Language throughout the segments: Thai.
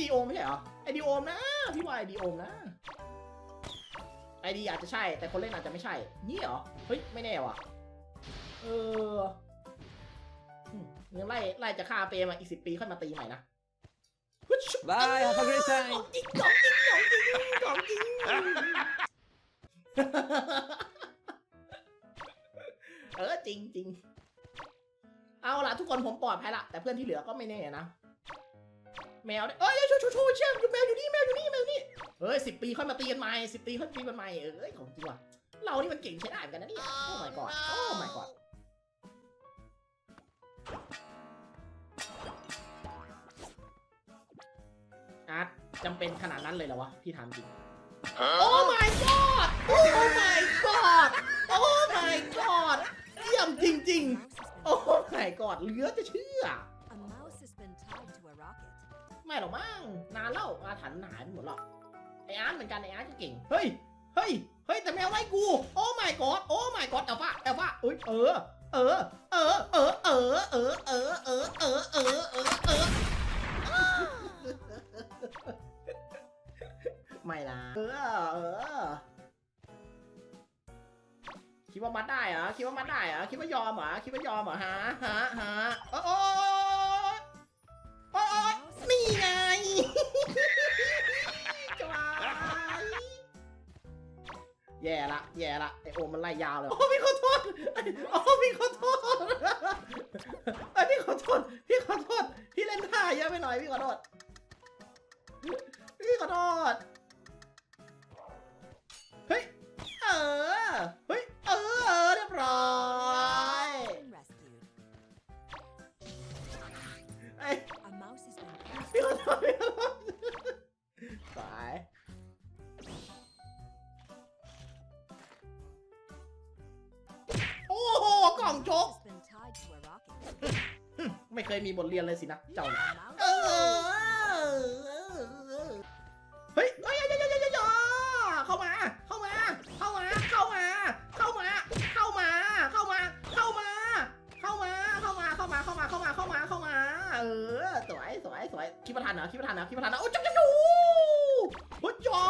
ดีโอไม่ใช่เหรอ ไอดีโอมนะ พี่ว่าไอดีโอมนะ ไอดีอาจจะใช่ แต่คนเล่นอาจจะไม่ใช่ นี่เหรอ เฮ้ย ไม่แน่ว่ะ เอออืมยังไล่ไล่จะฆ่าเปรมอะอีกสิบปีค่อยมาตีใหม่นะ Bye, have a great ขอ time. งจริงของจริงของจริงของจริงเออจริงจริงเอาล่ะทุกคนผมปลอดภัยละแต่เพื่อนที่เหลือก็ไม่แน่นะ แมวเนี่ยเอ้ยชูชูชูเชี่ยอยู่แมวอยู่นี่แมวอยู่นี่แมวนี่เอ้ยสิบปีค่อยมาตีกันใหม่สิบปีค่อยตีกันใหม่เอ้ยของจริงว่ะเรานี่มันเก่งใช้ได้เหมือนกันนะเนี่ยโอ้ my god โอ้ my god อาร์ตจำเป็นขนาดนั้นเลยเหรอวะพี่ถามจริงโอ้ my god โอ้ my god โอ้ my god เยี่ยมจริงๆ โอ้ my god เหลือจะเชื่อ ไม่หรอกมั้งนานแล้วอาถรรพ์หายไปหมดหรอกไออาร์ตเหมือนกันไออาร์ตก็เก่งเฮ้ยเฮ้ยเฮ้ยแต่แมวไล่กูโอ้ my god โอ้ my god เอลฟ้าเอลฟ้าเอ้ยเออเออเออเออเออเออเออเออเออเออเออเออไม่นะเออเออคิดว่ามัดได้เหรอคิดว่ามัดได้เหรอคิดว่ายอมเหรอคิดว่ายอมเหรอฮะฮะฮะโอ้โอ้โอ้ แย่ละไอโอมมันไล่ยาวเลยโอ้พี่ขอโทษโอ้พี่ขอโทษไอพี่ขอโทษพี่ขอโทษพี่เล่นท่าเยอะไปหน่อยพี่ขอโทษพี่ขอโทษเฮ้ยเออเฮ้ยเออเรียบร้อย ยมีบทเรียนเลยสินะเจ้า A เนี่ย mouse เออเฮ้ยเฮ้ยอย่าอย่าอย่าอย่าอย่าเข้ามา เข้ามา เข้ามา เข้ามา เข้ามา เข้ามา เข้ามา เข้ามา เข้ามา เข้ามา เข้ามา เข้ามา เข้ามา เข้ามา เข้ามา เออ สวย สวย สวย คิดว่าทันเหรอคิดว่าทันเหรอคิดว่าทันเหรอโอ้จับจับจูโอ้ยยอ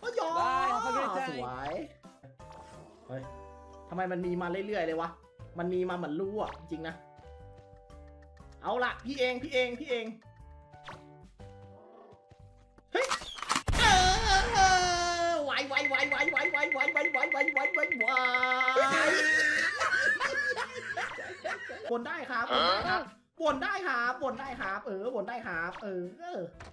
โอ้ยยอ Bye, have a great time. สวย เฮ้ยทำไมมันมีมาเรื่อยๆเลยวะ มันมีมาเหมือนรู้อะ จริงๆนะ เอาละพี่เองพี่เองพี่เองเฮ้ยเออไหวไหวไหวไหวไหวไหวไหวไหวไหวไหวไหวไหวไหวบนได้ครับบนได้ครับบนได้ครับบนได้ครับ เออบนได้ครับ เออเออเอ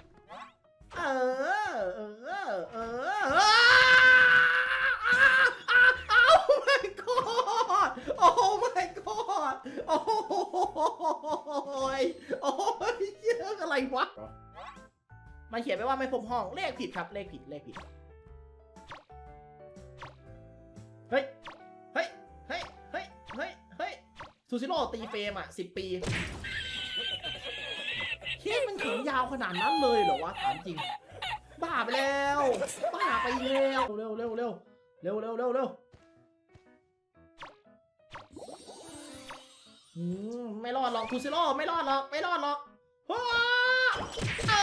มันเขียนไว้ว่าไม่พบห้อง เลขผิดครับ เลขผิด เลขผิด เฮ้ย เฮ้ย เฮ้ย เฮ้ย เฮ้ย เฮ้ย ซูซิโร่ตีเฟรมอะสิบปีเคสมันถึงยาวขนาดนั้นเลยเหรอวะ ถามจริง บ้าไปแล้ว บ้าไปแล้ว เร็วเร็วเร็วเร็วเร็วเร็วเร็วไม่รอดหรอกทูซิโร่ไม่รอดหรอก ไม่รอดหรอกว้าเอ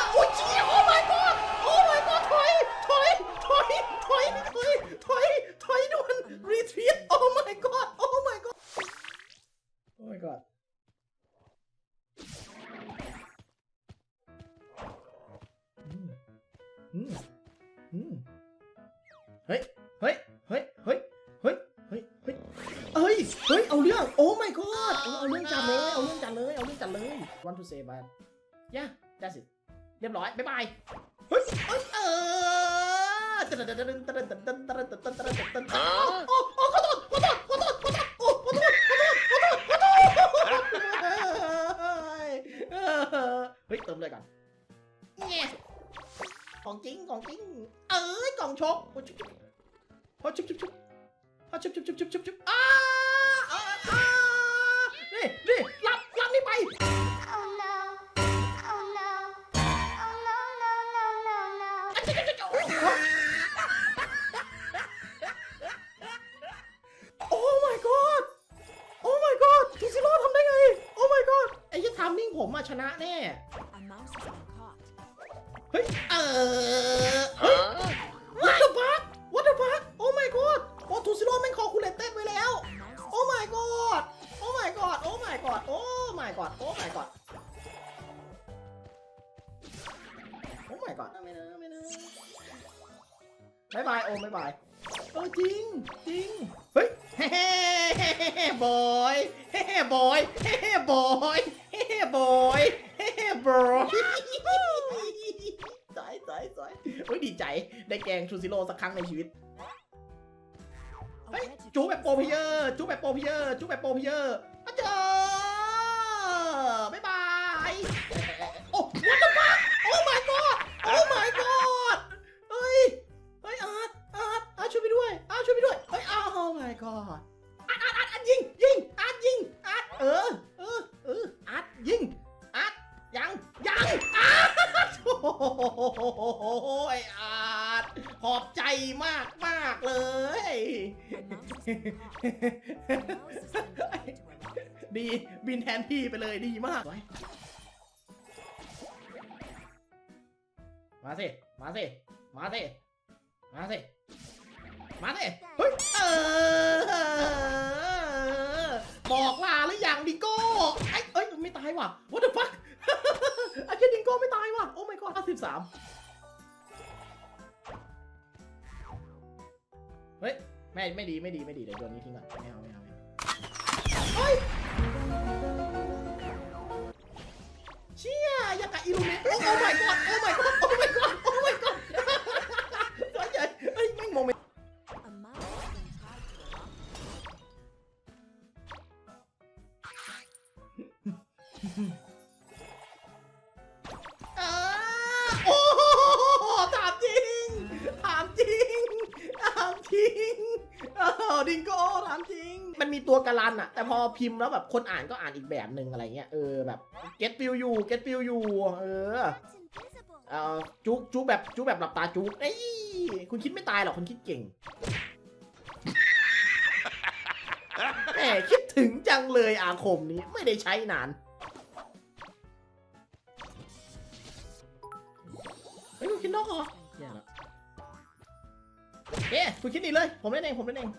อ โอ้ยชี่ยโอ้ my god โอ้ my god ถอย ถอย ถอย ถอย ถอย ถอย ถอยด่วน retreat โอ้ my god โอ้ my god โอ้ my god อืมอืมอืมเฮ้ย เฮ้ย เฮ้ย เฮ้ย เฮ้ย เฮ้ย เฮ้ย เฮ้ย เฮ้ย เอาเรื่อง โอ้ my god เอาเอาเรื่องจัดเลย เอาเรื่องจัดเลย เอาเรื่องจัดเลย one to say bye yeah that's it เรียบร้อย บ๊ายบาย เฮ้ยเฮ้ยเออตะตะตะตะตะตะตะตะตะตะตะตะตะตะตะโอ้โอ้ขอโทษขอโทษขอโทษขอโทษโอ้ขอโทษขอโทษขอโทษขอโทษเฮ้ยเติมเลยก่อนแง่ของจริงของจริง เอ้ยกล่องชกโอ้ชุบชุบโอ้ชุบชุบชุบโอ้ชุบชุบชุบชุบชุบชุบอ้าอ้าอ้านี่นี่รับรับนี่ไป นะแน่ A mouse has been caught. เฮ้ย เออเฮ้ย what the fuck what the fuck oh my god โอ้ทูซิโร่แม่งคอคูเลเต็ดไว้แล้ว A mouse has โอ้ my god โอ้ my god โอ้ my god โอ้ my god โอ้ my god โอ้ my god ไม่นะไม่นะบายบายโอ้บายบายเออจริงจริงเฮ้ยเฮ้เฮ้บอยเฮ้บอยเฮ้บอยเฮ้ บอยเฮ้บอยสายสายสายโอ้ยดีใจ ได้แกงชูซิโร่สักครั้งในชีวิต เฮ้ย จูแบบโปรพลเยอร์จูแบบโปรพลเยอร์จูแบบโปรพลเยอร์อาจารย์บ๊ายบาย โอ้ what the fuck โอ้ my god โอ้ my god เฮ้ย เฮ้ยอาร์ตอาร์ตอาร์ตช่วยไปด้วยอาร์ตช่วยไปด้วย เฮ้ยอ้าว oh my god อาร์ตอาร์ตอาร์ตอาร์ตยิง ยิงอาร์ตยิงอาร์ตเออ ยอาร์ตขอบใจมากมากเลย ดีบินแทนที่ไปเลยดีมากมาสิ มาสิ มาสิ มาสิ มาสิ เฮ้ย เออ บอกลาหรือยังดิโก้ ไอ้เอ้ย ไม่ตายว่ะ what the fuck ไอ้เจดิงโก้ไม่ตายว่ะ โอ้ my god 53เฮ้ย ไม่ไม่ดีไม่ดีไม่ดีเดี๋ยวโยนนี้ทิ้งก่อนไม่เอาไม่เอาไม่เอาเฮ้ยเชี่ยยังกับอิลูเมนโอ้ my god โอ้ my god โอ้ my god โอ้ my god ตัวใหญ่เฮ้ยแม่งโมเมนต์ A mouse มจริงมันมีตัวการันอะแต่พอพิมพ์แล้วแบบคนอ่านก็อ่านอีกแบบหนึ่งอะไรเงี้ยเออแบบ get feel you get feel you เออ That's invisible. เออจุกจุกแบบจุกแบบหลับตาจุกเอ้ยคุณคิดไม่ตายหรอกคุณคิดเก่งแหมคิดถึงจังเลยอาคมนี้ไม่ได้ใช้นานเฮ้ยคุณคิดนอกเหรอแย่แล้วเอ๊ะคุณคิดดีเลย ผมเล่นเองผมเล่นเอง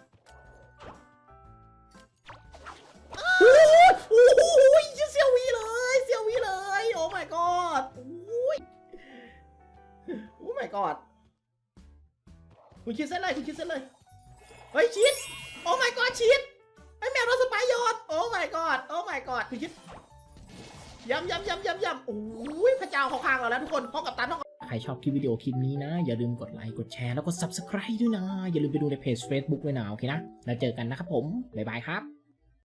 คุณคิดเส้นเลยคุณคิดเส้นเลยเฮ้ยชีสโอ้ my god ชีสไอแมวโดนสไปร์โยนโอ้ my god โอ้ my god คุณคิดย้ำย้ำย้ำย้ำย้ำโอ้ยพระเจ้าเขาข้างเราแล้วทุกคนพ่อกับตันพ่อกับใครชอบคลิปวิดีโอคลิปนี้นะ อย่าลืมกดไลค์กดแชร์แล้วก็ subscribe ด้วยนะ อย่าลืมไปดูในเพจ Facebook ด้วยนะโอเคนะ แล้วเจอกันนะครับผม บ๊ายบายครับ